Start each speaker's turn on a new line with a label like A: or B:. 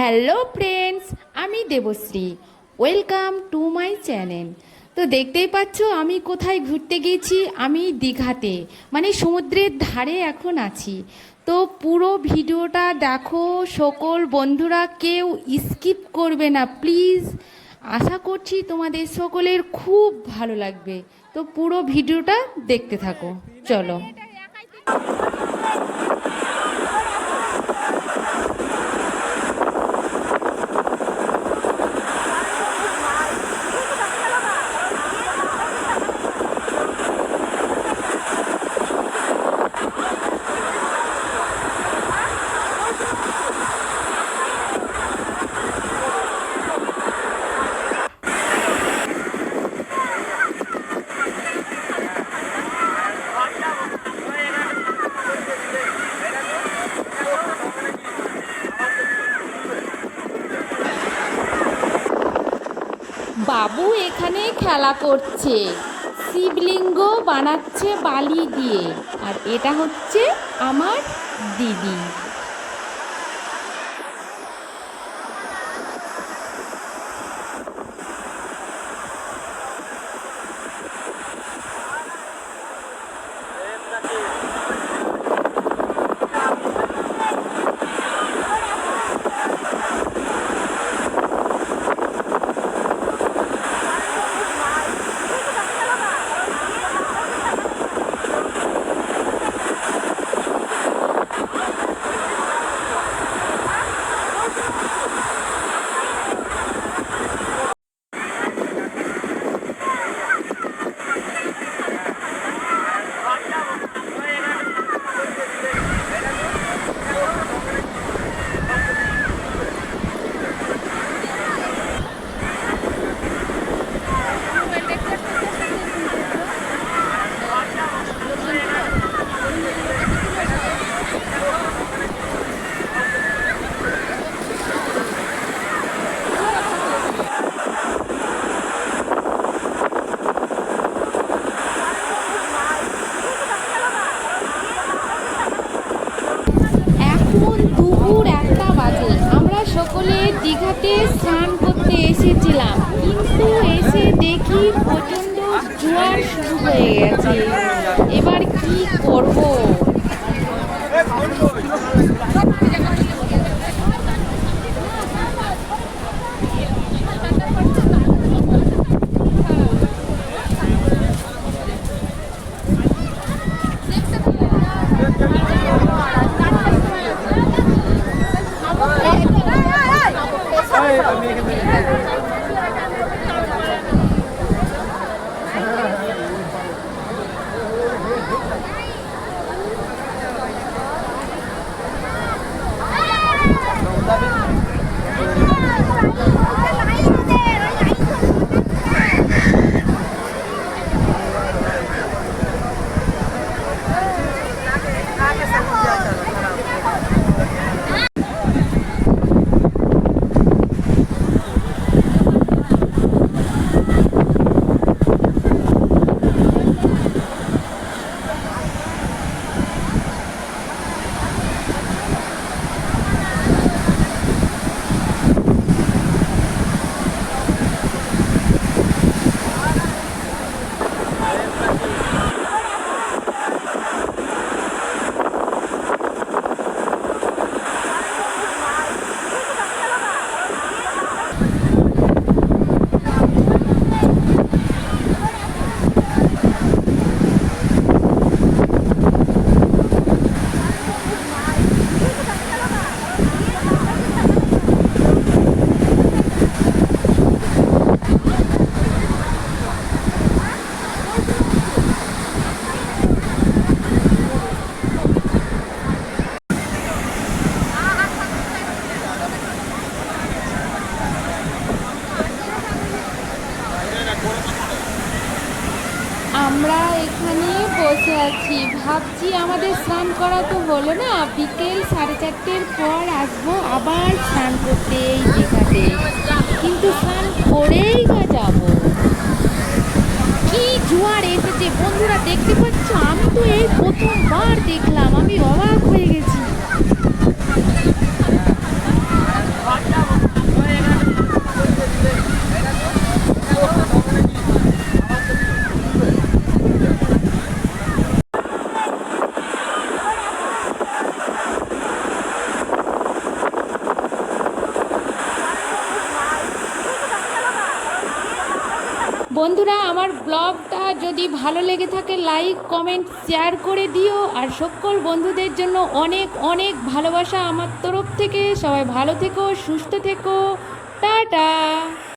A: Hello friends, আমি Debashree. Welcome to my channel. তো দেখতেই পাচ্ছ, আমি কোথায় ঘুরতে গেছি আমি দীঘাতে মানে সমুদ্রের ধারে এখন আছি। তো পুরো ভিডিওটা দেখো, সকল বন্ধুরা কেউ স্কিপ করবে না, প্লিজ। আশা করছি তোমাদের সকলের খুব ভালো লাগবে। তো পুরো ভিডিওটা দেখতে থাকো, চলো। বাবু এখানে খেলা করছে। শিবলিঙ্গ বানাচ্ছে বালি দিয়ে। আর এটা হচ্ছে আমার দিদি। সকলে দীঘাতে স্নান করতে এসেছিলাম। কিন্তু এসে দেখি প্রচণ্ড জোয়ার শুরু হয়ে গেছে। বসে আছি। ভাবছি আমাদের স্নান করা তো হলো না। বিকেল সাড়ে চারটের পর আসব আবার স্নান করতে এই দীঘাতে কিন্তু স্নান করেই বা যাব? কি জোয়ার এসেছে বন্ধুরা, দেখতে পাচ্ছ? আমি তো এই প্রথমবার দেখলাম। আমি অবাক হয়ে গেছি বন্ধুরা, আমার ব্লগটা যদি ভালো লেগে থাকে লাইক কমেন্ট শেয়ার করে দিও। আর সকল বন্ধুদের জন্য অনেক অনেক ভালোবাসা আমার তরফ থেকে। সবাই ভালো থেকো, সুস্থ থেকো। টাটা!